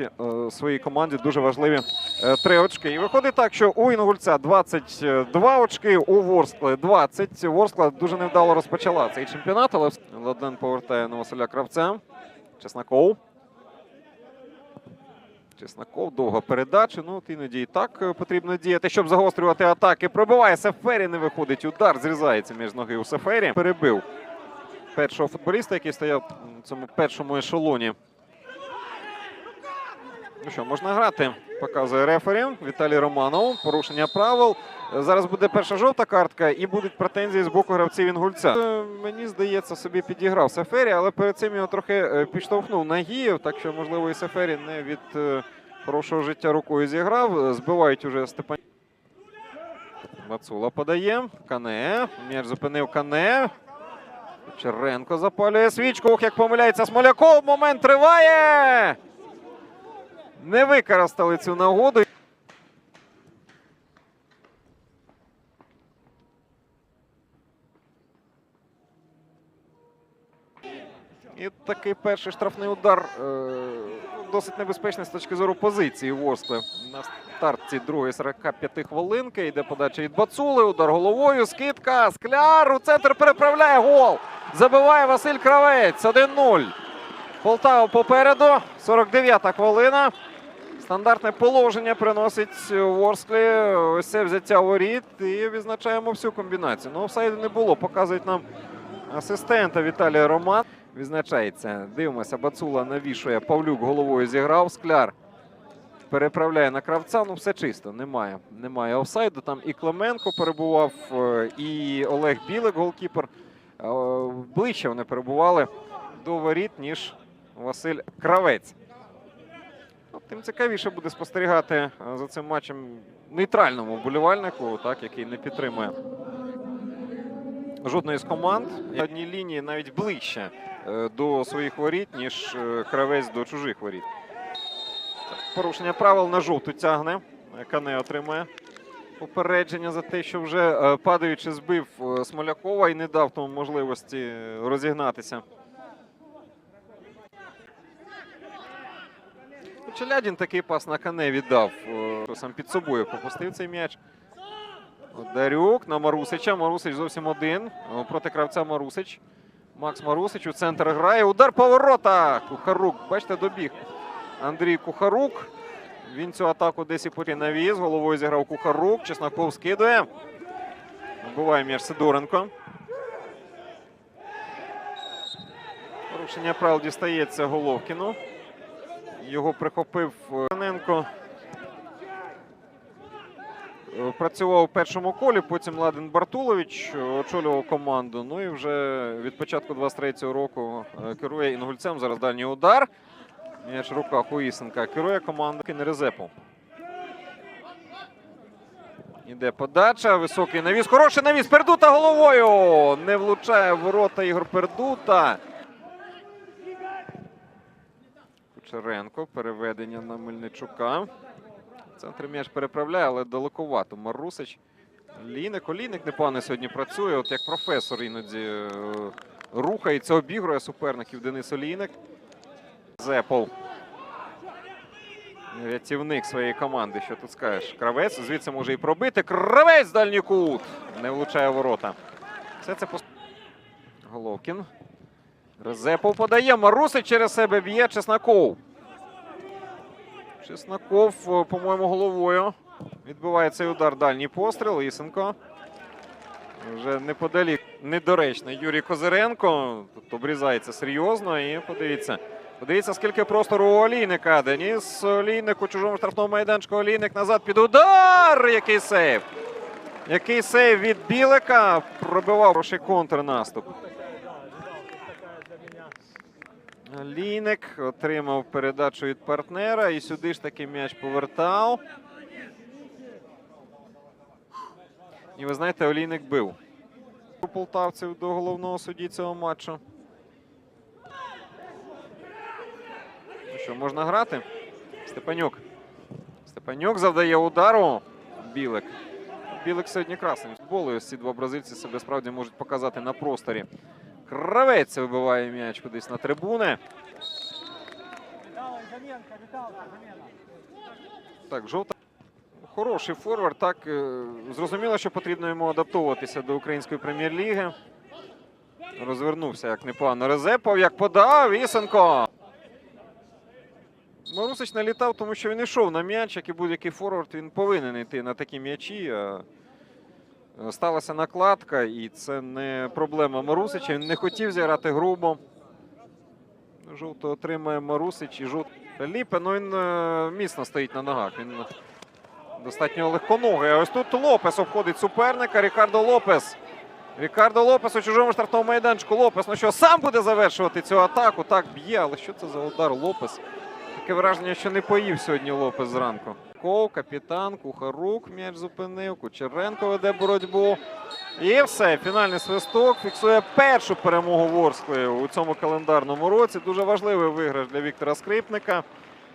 е, своїй команді дуже важливі е, три очки. І виходить так, що у Інгульця 22 очки, у Ворскли 20. Ворскла дуже невдало розпочала цей чемпіонат, але Ладен повертає на Василя Кравця. Чесноков. Чесноков, довга передача. Ну, от іноді і так е, потрібно діяти, щоб загострювати атаки. Пробиває Сефері, не виходить. Удар зрізається між ноги у Сефері. Перебив першого футболіста, який стояв в цьому першому ешелоні. Ну що, можна грати, показує рефері Віталій Романов. Порушення правил. Зараз буде перша жовта картка і будуть претензії з боку гравців Інгульця. Е, Мені здається, собі підіграв Сефері, але перед цим його трохи е, підштовхнув Нагієв, так що, можливо, і Сефері не від е, хорошого життя рукою зіграв. Збивають уже Степан. Мацула подає. Кане. М'яч зупинив Кане. Черенко запалює свічку. Ох, як помиляється Смоляков. Момент триває. Не використали цю нагоду. І такий перший штрафний удар е, досить небезпечний з точки зору позиції Ворскли. На старті другої 45 хвилинки йде подача від Бацули. Удар головою. Скидка. Скляр у центр переправляє гол. Забиває Василь Кравець. 1-0. Полтава попереду. 49-та хвилина. Стандартне положення приносить Ворсклі. Ось це взяття воріт. І відзначаємо всю комбінацію. Ну, офсайду не було. Показують нам асистента Віталія Роман. Відзначається. Дивимося, Бацула навішує. Павлюк головою зіграв. Скляр переправляє на кравця. Ну, все чисто. Немає. Немає офсайду. Там і Клименко перебував, е, і Олег Білик, голкіпер. Е, Ближче вони перебували до воріт, ніж Василь Кравець. Ну, Тим цікавіше буде спостерігати е, за цим матчем нейтральному вболівальнику, так, який не підтримує жодної з команд. Одній лінії навіть ближче е, до своїх воріт, ніж е, кравець до чужих воріт. Порушення правил на жовту тягне. Кане отримує попередження за те, що вже падаючи збив Смолякова і не дав тому можливості розігнатися. Челядін такий пас на Кане віддав. е, Сам під собою пропустив цей м'яч. Дарюк на Марусича. Марусич зовсім один. Проти кравця Марусич. Макс Марусич у центр грає. Удар поворота. Кухарук. Бачите, добіг. Андрій Кухарук. Він цю атаку десь і потім навіз. Головою зіграв Кухарук. Чесноков скидує. Вбиває м'яч Сидоренко. Порушення правил дістається Головкіну. Його прихопив е, Е, Працював у першому колі, потім Ладен Бартулович е, очолював команду. Ну і вже від початку 23-го року керує інгульцем. Зараз дальній удар. М'яч в руках. Керує команда Кінерезепу. Іде подача. Високий навіс. Хороший навіс. Пердута головою. Не влучає ворота Ігор Пердута. Кучеренко. Переведення на Мельничука. В центрі м'яч переправляє, але далековато. Марусич. Ліник. Олійник непогано сьогодні працює. От як професор іноді е, рухається, обігрує суперників Денис Олійник. Зепов. Рятівник своєї команди. Що тут скажеш? Кравець звідси може і пробити. Кравець дальній кут. Не влучає ворота. Все це пос... Головкін. Резепов подає. Марусич через себе б'є Чесноков. Чесноков, е, по-моєму, головою. Відбиває цей удар дальній постріл. Ісенко. Вже неподалік недоречний Юрій Козиренко. Тут обрізається серйозно. І подивіться. Подивіться, скільки простору у Олійника. Деніс Олійник у чужому штрафному майданчику. Олійник назад під удар. Який сейв. Який сейв від Білика. Пробивав хороший контрнаступ. Лійник отримав передачу від партнера і сюди ж таки м'яч повертав. І ви знаєте, Олійник бив у полтавців до головного судді цього матчу. Ну що, можна грати? Степанюк. Степанюк завдає удару. Білик. Білик сьогодні красний. Футболу. Ось ці два бразильці себе справді можуть показати на просторі. Кравець вибиває м'яч кудись на трибуни. Так, жовта. Хороший форвард. Так, е, зрозуміло, що потрібно йому адаптовуватися до української прем'єр-ліги. Розвернувся як непогано. Резепов, як подав. Ісенко. Марусич налітав, тому що він йшов на м'яч, як і будь-який форвард, він повинен йти на такі м'ячі. Е, Сталася накладка, і це не проблема Марусича. Він не хотів зіграти грубо. Жовто отримає Марусич і жовто. Ліпе, ну він е, міцно стоїть на ногах. Він достатньо легконогий. А ось тут Лопес обходить суперника. Рікардо Лопес. Рікардо Лопес у чужому штрафному майданчику. Лопес, ну що, сам буде завершувати цю атаку. Так б'є, але що це за удар Лопес? Таке враження, що не поїв сьогодні Лопес зранку. Ков, капітан, Кухарук м'яч зупинив. Кучеренко веде боротьбу. І все, фінальний свисток фіксує першу перемогу Ворскли у цьому календарному році. Дуже важливий виграш для Віктора Скрипника.